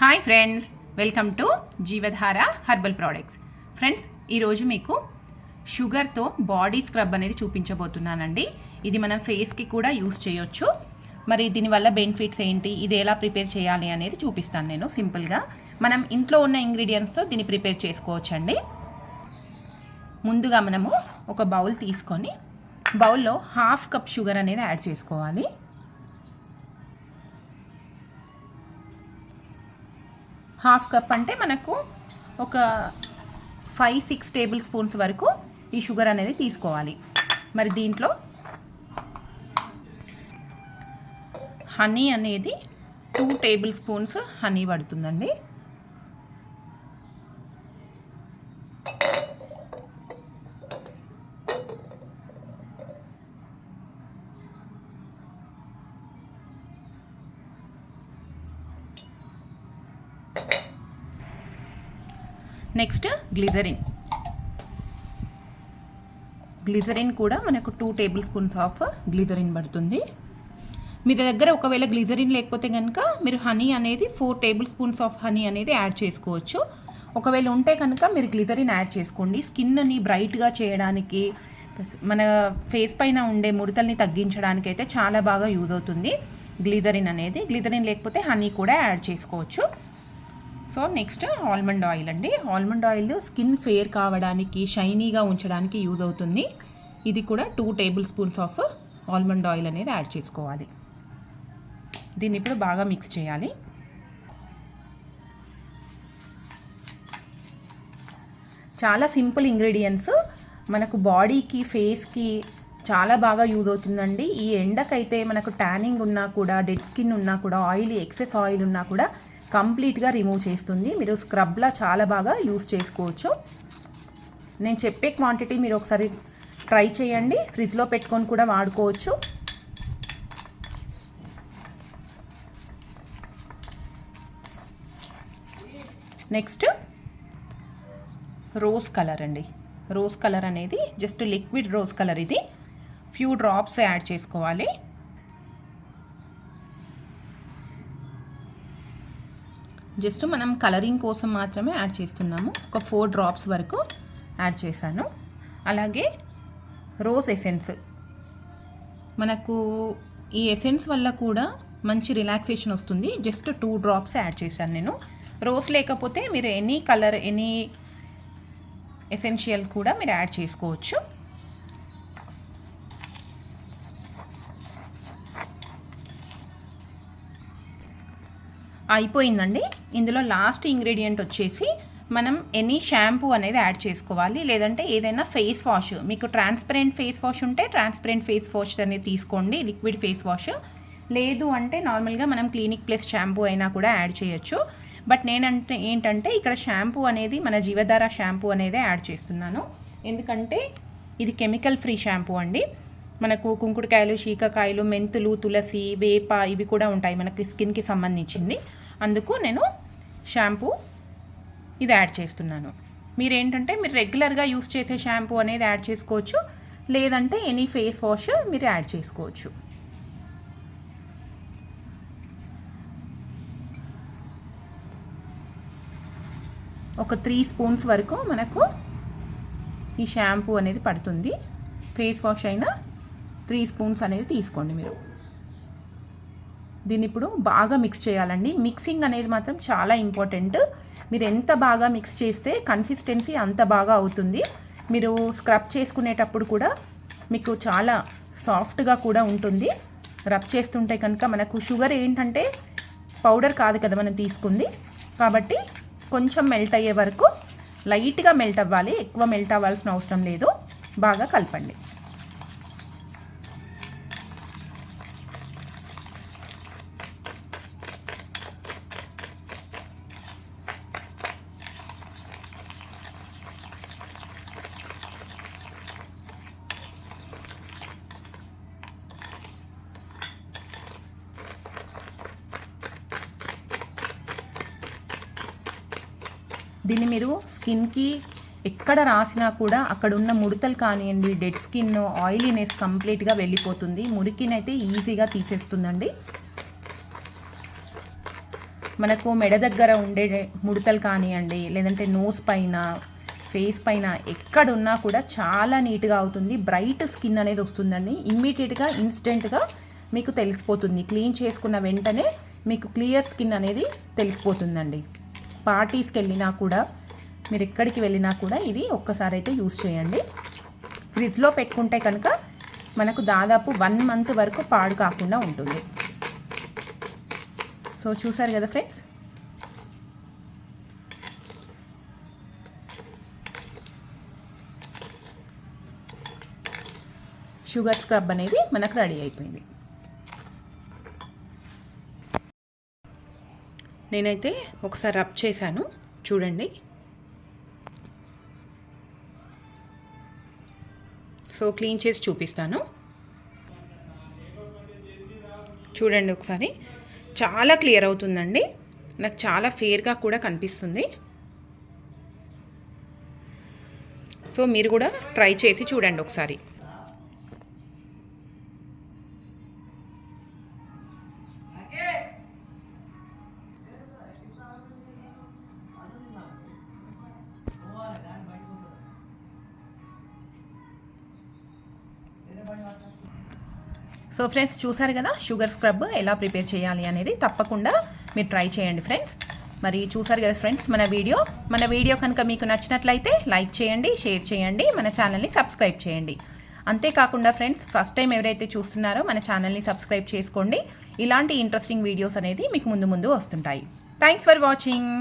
Hi friends welcome to Jeevadhara herbal products friends ఈరోజు మీకు షుగర్తో body scrub అనేది చూపించబోతున్నానండి. ఇది మనం ఫేస్కి కూడా యూస్ చేయొచ్చు. మరి దీనివల్ల బెనిఫిట్స్ ఏంటి? ఇది ఎలా ప్రిపేర్ చేయాలి అనేది చూపిస్తాను నేను సింపుల్గా మనం ఇంట్లో ఉన్న ఇంగ్రీడియంట్స్తో దీన్ని ప్రిపేర్ చేసుకోవచ్చండి. ముందుగా మనము ఒక బౌల్ తీసుకొని బౌల్లో హాఫ్ కప్ షుగర్ అనేది యాడ్ చేసుకోవాలి. హాఫ్ కప్ అంటే మనకు ఒక ఫైవ్ సిక్స్ టేబుల్ స్పూన్స్ వరకు ఈ షుగర్ అనేది తీసుకోవాలి. మరి దీంట్లో హనీ అనేది టూ టేబుల్ స్పూన్స్ హనీ పడుతుందండి. Next glycerin. గ్లిజరిన్ కూడా మనకు two table spoons of glycerin పడుతుంది. మీరు దగ్గర ఒకవేళ గ్లిజరిన్ లేకపోతే కనుక మీరు హనీ అనేది four table spoons of honey అనేది యాడ్ చేసుకోవచ్చు. ఒకవేళ ఉంటే కనుక మీరు గ్లిజరిన్ యాడ్ చేసుకోండి. స్కిన్ని బ్రైట్గా చేయడానికి మన ఫేస్ పైన ఉండే ముడతల్ని తగ్గించడానికి అయితే చాలా బాగా యూజ్ అవుతుంది గ్లిజరిన్ అనేది. గ్లిజరిన్ లేకపోతే హనీ కూడా యాడ్ చేసుకోవచ్చు. సో నెక్స్ట్ ఆల్మండ్ ఆయిల్ అండి. ఆల్మండ్ ఆయిల్ స్కిన్ ఫేర్ కావడానికి షైనీగా ఉంచడానికి యూజ్ అవుతుంది. ఇది కూడా two table spoons of almond oil అనేది యాడ్ చేసుకోవాలి. దీన్ని ఇప్పుడు బాగా మిక్స్ చేయాలి. చాలా సింపుల్ ఇంగ్రీడియంట్స్ మనకు బాడీకి ఫేస్కి చాలా బాగా యూజ్ అవుతుందండి. ఈ ఎండకైతే మనకు ట్యానింగ్ ఉన్నా కూడా డెడ్ స్కిన్ ఉన్నా కూడా ఆయిల్ ఎక్సెస్ ఆయిల్ ఉన్నా కూడా కంప్లీట్గా రిమూవ్ చేస్తుంది. మీరు స్క్రబ్లా చాలా బాగా యూస్ చేసుకోవచ్చు. నేను చెప్పే క్వాంటిటీ మీరు ఒకసారి ట్రై చేయండి. ఫ్రిడ్జ్లో పెట్టుకొని కూడా వాడుకోవచ్చు. నెక్స్ట్ రోజ్ కలర్ అండి. రోజ్ కలర్ అనేది జస్ట్ లిక్విడ్ రోజ్ కలర్ ఇది. ఫ్యూ డ్రాప్స్ యాడ్ చేసుకోవాలి. జస్ట్ మనం కలరింగ్ కోసం మాత్రమే యాడ్ చేస్తున్నాము. ఒక ఫోర్ డ్రాప్స్ వరకు యాడ్ చేశాను. అలాగే రోజ్ ఎసెన్స్. మనకు ఈ ఎసెన్స్ వల్ల కూడా మంచి రిలాక్సేషన్ వస్తుంది. జస్ట్ టూ డ్రాప్స్ యాడ్ చేశాను నేను. రోజ్ లేకపోతే మీరు ఎనీ కలర్ ఎనీ ఎసెన్షియల్ కూడా మీరు యాడ్ చేసుకోవచ్చు. అయిపోయిందండి. ఇందులో లాస్ట్ ఇంగ్రీడియంట్ వచ్చేసి మనం ఎనీ షాంపూ అనేది యాడ్ చేసుకోవాలి. లేదంటే ఏదైనా ఫేస్ వాష్ మీకు ట్రాన్స్పరెంట్ ఫేస్ వాష్ ఉంటే ట్రాన్స్పరెంట్ ఫేస్ వాష్ అనేది తీసుకోండి. లిక్విడ్ ఫేస్ వాష్ లేదు అంటే నార్మల్గా మనం క్లినిక్ ప్లస్ షాంపూ అయినా కూడా యాడ్ చేయొచ్చు. బట్ నేనంటే ఏంటంటే ఇక్కడ షాంపూ అనేది మన జీవధార షాంపూ అనేది యాడ్ చేస్తున్నాను. ఎందుకంటే ఇది కెమికల్ ఫ్రీ షాంపూ అండి. మనకు కుంకుడుకాయలు శీకకాయలు మెంతులు తులసి వేప ఇవి కూడా ఉంటాయి మనకి స్కిన్కి సంబంధించింది. అందుకు నేను షాంపూ ఇది యాడ్ చేస్తున్నాను. మీరేంటంటే మీరు రెగ్యులర్గా యూస్ చేసే షాంపూ అనేది యాడ్ చేసుకోవచ్చు. లేదంటే ఎనీ ఫేస్ వాష్ మీరు యాడ్ చేసుకోవచ్చు. ఒక త్రీ స్పూన్స్ వరకు మనకు ఈ షాంపూ అనేది పడుతుంది. ఫేస్ వాష్ అయినా త్రీ స్పూన్స్ అనేది తీసుకోండి మీరు. దీన్ని ఇప్పుడు బాగా మిక్స్ చేయాలండి. మిక్సింగ్ అనేది మాత్రం చాలా ఇంపార్టెంట్ మీరు ఎంత బాగా మిక్స్ చేస్తే కన్సిస్టెన్సీ అంత బాగా అవుతుంది. మీరు స్క్రబ్ చేసుకునేటప్పుడు కూడా మీకు చాలా సాఫ్ట్గా కూడా ఉంటుంది. రబ్ చేస్తుంటే కనుక మనకు షుగర్ ఏంటంటే పౌడర్ కాదు కదా మనం తీసుకుంది. కాబట్టి కొంచెం మెల్ట్ అయ్యే వరకు లైట్గా మెల్ట్ అవ్వాలి. ఎక్కువ మెల్ట్ అవ్వాల్సిన అవసరం లేదు. బాగా కలపండి. దీన్ని మీరు స్కిన్కి ఎక్కడ రాసినా కూడా అక్కడ ఉన్న ముడతలు కానివ్వండి డెడ్ స్కిన్ ఆయిలీనెస్ కంప్లీట్గా వెళ్ళిపోతుంది. మురికినైతే ఈజీగా తీసేస్తుందండి. మనకు మెడ దగ్గర ఉండే ముడతలు కానివ్వండి లేదంటే నోస్ పైన ఫేస్ పైన ఎక్కడున్నా కూడా చాలా నీట్గా అవుతుంది. బ్రైట్ స్కిన్ అనేది వస్తుందండి. ఇమ్మీడియట్గా ఇన్స్టెంట్గా మీకు తెలిసిపోతుంది. క్లీన్ చేసుకున్న వెంటనే మీకు క్లియర్ స్కిన్ అనేది తెలిసిపోతుందండి. పార్టీస్కి వెళ్ళినా కూడా మీరు ఎక్కడికి వెళ్ళినా కూడా ఇది ఒక్కసారి అయితే యూస్ చేయండి. ఫ్రిడ్జ్లో పెట్టుకుంటే కనుక మనకు దాదాపు వన్ మంత్ వరకు పాడు కాకుండా ఉంటుంది. సో చూసారు కదా ఫ్రెండ్స్? షుగర్ స్క్రబ్ అనేది మనకు రెడీ అయిపోయింది. నేనైతే ఒకసారి రబ్ చేశాను. చూడండి. సో క్లీన్ చేసి చూపిస్తాను. చూడండి ఒకసారి. చాలా క్లియర్ అవుతుందండి. నాకు చాలా ఫేర్గా కూడా కనిపిస్తుంది. సో మీరు కూడా ట్రై చేసి చూడండి ఒకసారి. సో ఫ్రెండ్స్ చూసారు కదా షుగర్ స్క్రబ్ ఎలా ప్రిపేర్ చేయాలి అనేది తప్పకుండా మీరు ట్రై చేయండి ఫ్రెండ్స్. మరి చూసారు కదా ఫ్రెండ్స్ మన వీడియో. మన వీడియో కనుక మీకు నచ్చినట్లయితే లైక్ చేయండి షేర్ చేయండి మన ఛానల్ని సబ్స్క్రైబ్ చేయండి. అంతేకాకుండా ఫ్రెండ్స్ ఫస్ట్ టైం ఎవరైతే చూస్తున్నారో మన ఛానల్ని సబ్స్క్రైబ్ చేసుకోండి. ఇలాంటి ఇంట్రెస్టింగ్ వీడియోస్ అనేది మీకు ముందు ముందు వస్తుంటాయి. Thanks for watching